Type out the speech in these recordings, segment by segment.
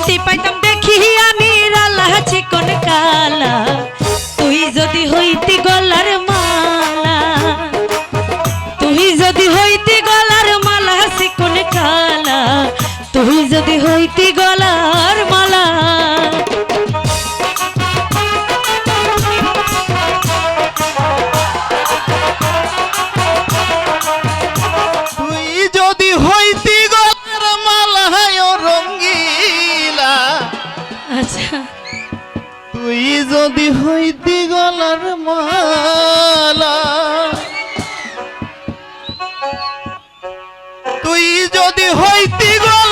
শান্তি পাইতাম দেখি আমি রাল্লাহ চিকন কালা, তুই যদি হইতি গলার মালা, তুই যদি হইতি গলার মালা চিকন কালা, তুই যদি হইতি গলার হইতি গলার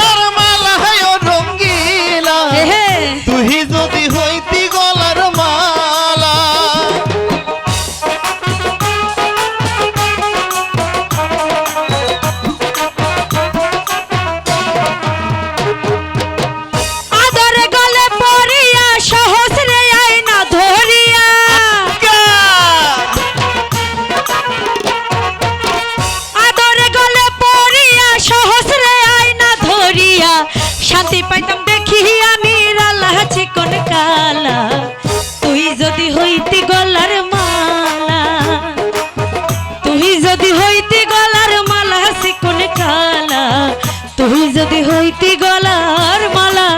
তুই যদি হইতি গলার মালা চিকন কালা, তুই যদি হইতি গলার মালা।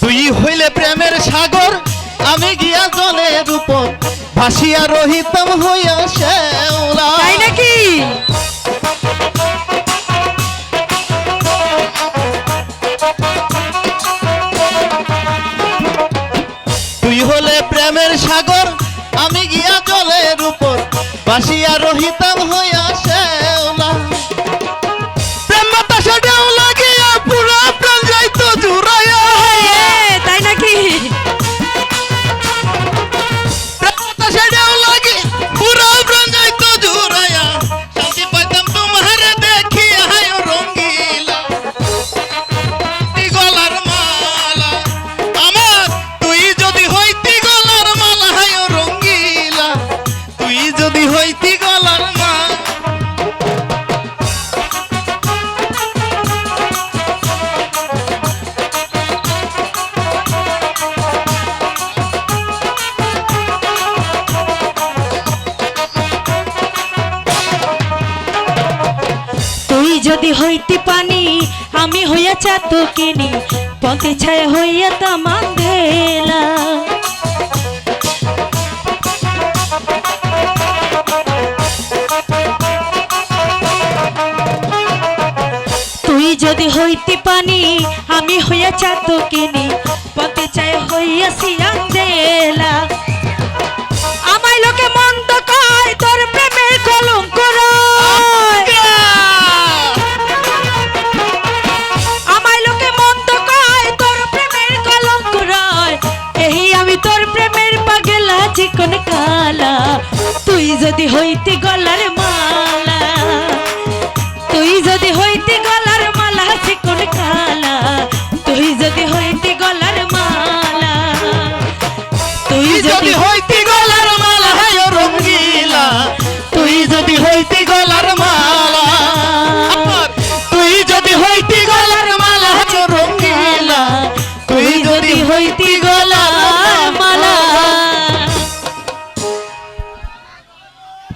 তুই হইলে প্রেমের সাগর, আমি ভাসিয়া রহিতম হইয়া শ্যাওলা তাই নাকি? তুই হলে প্রেমের সাগর আমি গিয়া জলের উপর। ভাসিয়া রহিতম হইয়া যদি হইতি পানি, আমি হইয়া চাতো কিনি পথে ছায়া হইয়া তামান ধেলা যদি হইতি পানি, আমি হইয়া চাতো পথে ছায়া হইয়া তুই যদি হইতি গলার